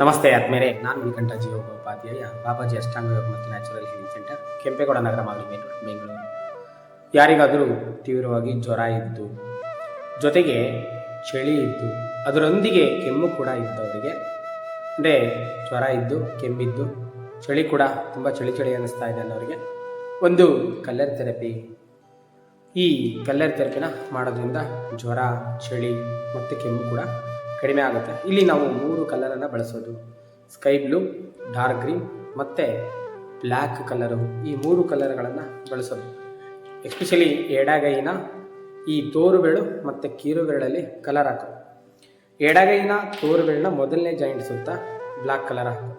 ನಮಸ್ತೆ ಆತ್ಮೇರೆ ನಾನು ನಿಕಂಠ ಜೀವೋಪಾಧ್ಯಾಯ ಬಾಬಾಜಿ ಅಷ್ಟಾಂಗ ಯೋಗ ಮತ್ತು natural health centre, Kempegowda Nagar, Magadi Bengaluru. ಯಾರಿಗಾದರೂ ತೀವ್ರವಾಗಿ ಜ್ವರ ಇದ್ದು, ಜೊತೆಗೆ ಚಳಿ ಇದ್ದು, ಅದರೊಂದಿಗೆ ಕೆಮ್ಮು ಕೂಡ ಇದ್ದವರಿಗೆ, ಅಂದರೆ ಜ್ವರ ಇದ್ದು, ಕೆಮ್ಮಿದ್ದು, ಚಳಿ ಕೂಡ ತುಂಬ ಚಳಿ ಚಳಿ ಅನ್ನಿಸ್ತಾ ಇದೆ ಅನ್ನೋರಿಗೆ ಒಂದು ಕಲ್ಲರ್ ಥೆರಪಿ. ಈ ಕಲ್ಲರ್ ಥೆರಪಿನ ಮಾಡೋದ್ರಿಂದ ಜ್ವರ, ಚಳಿ ಮತ್ತು ಕೆಮ್ಮು ಕೂಡ ಕಡಿಮೆ ಆಗುತ್ತೆ. ಇಲ್ಲಿ ನಾವು ಮೂರು ಕಲರನ್ನು ಬಳಸೋದು. ಸ್ಕೈ ಬ್ಲೂ ಡಾರ್ಕ್ ಗ್ರೀನ್ ಮತ್ತು ಬ್ಲ್ಯಾಕ್ ಕಲರು ಈ ಮೂರು ಕಲರ್ಗಳನ್ನು ಬಳಸೋದು. ಎಸ್ಪೆಷಲಿ ಎಡಗೈನ ಈ ತೋರುಬೆಳು ಮತ್ತು ಕೀರುಬೆರಳಲ್ಲಿ ಕಲರ್ ಹಾಕೋದು ಎಡಗೈನ ತೋರುಬೆಳನ್ನ ಮೊದಲನೇ ಜಾಯಿಂಟ್ ಸುತ್ತ ಬ್ಲ್ಯಾಕ್ ಕಲರ್ ಹಾಕೋದು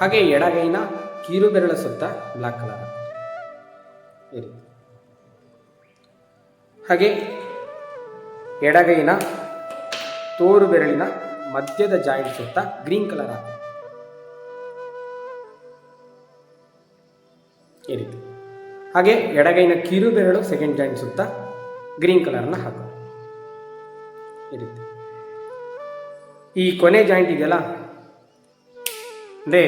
ಹಾಗೆ ಎಡಗೈನ ಕೀರುಬೆರಳ ಸುತ್ತ ಬ್ಲ್ಯಾಕ್ ಕಲರ್ ಹಾಕೋದು ಹಾಗೆ ಎಡಗೈನ ತೋರು ಬೆರಳಿನ ಮಧ್ಯದ ಜಾಯಿಂಟ್ ಸುತ್ತ ಗ್ರೀನ್ ಕಲರ್ ಹಾಕಿ. ಹಾಗೆ ಎಡಗೈನ ಕಿರು ಬೆರಳು ಸೆಕೆಂಡ್ ಜಾಯಿಂಟ್ ಸುತ್ತ ಗ್ರೀನ್ ಕಲರ್ನ ಹಾಕು. ಈ ಈ ಕೊನೆ ಜಾಯಿಂಟ್ ಇದೆಯಲ್ಲ, ಅಂದರೆ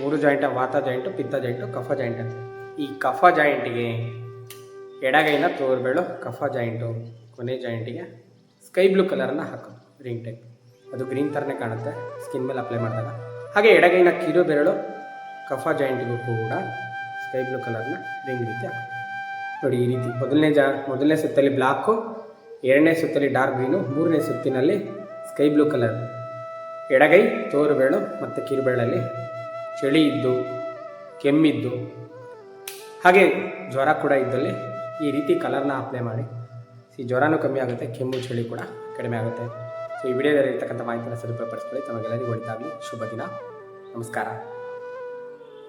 ಮೂರು ಜಾಯಿಂಟ್ ವಾತ ಜಾಯಿಂಟು ಪಿತ್ತ ಜಾಯಿಂಟು ಕಫ ಜಾಯಿಂಟ್ ಅಂತ. ಈ ಕಫ ಜಾಯಿಂಟಿಗೆ ಎಡಗೈನ ತೋರ್ಬೇಳು ಕಫ ಜಾಯಿಂಟು ಕೊನೆ ಜಾಯಿಂಟಿಗೆ ಸ್ಕೈ ಬ್ಲೂ ಕಲರನ್ನು ಹಾಕೋದು ರಿಂಗ್ ಟೈಪ್ ಅದು ಗ್ರೀನ್ ಥರನೇ ಕಾಣುತ್ತೆ. ಸ್ಕಿನ್ ಮೇಲೆ ಅಪ್ಲೈ ಮಾಡಿದಾಗ. ಹಾಗೆ ಎಡಗೈನ ಕಿರು ಬೆರಳು, ಕಫ ಜಾಯಿಂಟ್ಗೂ ಕೂಡ ಸ್ಕೈ ಬ್ಲೂ ಕಲರ್ನ ರಿಂಗ್ ರೀತಿ ಹಾಕೋದು ನೋಡಿ ಈ ರೀತಿ ಮೊದಲನೇ ಜಾ, ಮೊದಲನೇ ಸುತ್ತಲ್ಲಿ ಬ್ಲ್ಯಾಕು ಎರಡನೇ ಸುತ್ತಲ್ಲಿ ಡಾರ್ಕ್ ಗ್ರೀನು ಮೂರನೇ ಸುತ್ತಿನಲ್ಲಿ ಸ್ಕೈ ಬ್ಲೂ ಕಲರ್ ಎಡಗೈ ತೋರುಬೇಳು ಮತ್ತು ಕಿರುಬೇಳಲ್ಲಿ ಚಳಿ ಇದ್ದು, ಕೆಮ್ಮಿದ್ದು. ಹಾಗೆ ಜ್ವರ ಕೂಡ ಇದ್ದಲ್ಲಿ ಈ ರೀತಿ ಕಲರ್ನ ಅಪ್ಲೈ ಮಾಡಿ. ಈ ಜ್ವರನೂ ಕಮ್ಮಿ ಆಗುತ್ತೆ, ಕೆಮ್ಮು, ಚಳಿ ಕೂಡ ಕಡಿಮೆ ಆಗುತ್ತೆ. ಸೊ ಈ ವಿಡಿಯೋದಲ್ಲಿ ಇರ್ತಕ್ಕಂಥ ಮಾಹಿತಿನ ಸದುಪಯೋಗಪಡಿಸ್ಕೊಳ್ಳಿ. ತಮಗೆಲ್ಲರಿಗೂ ಒಳಿತಾಗಲಿ ಶುಭ ದಿನ. ನಮಸ್ಕಾರ.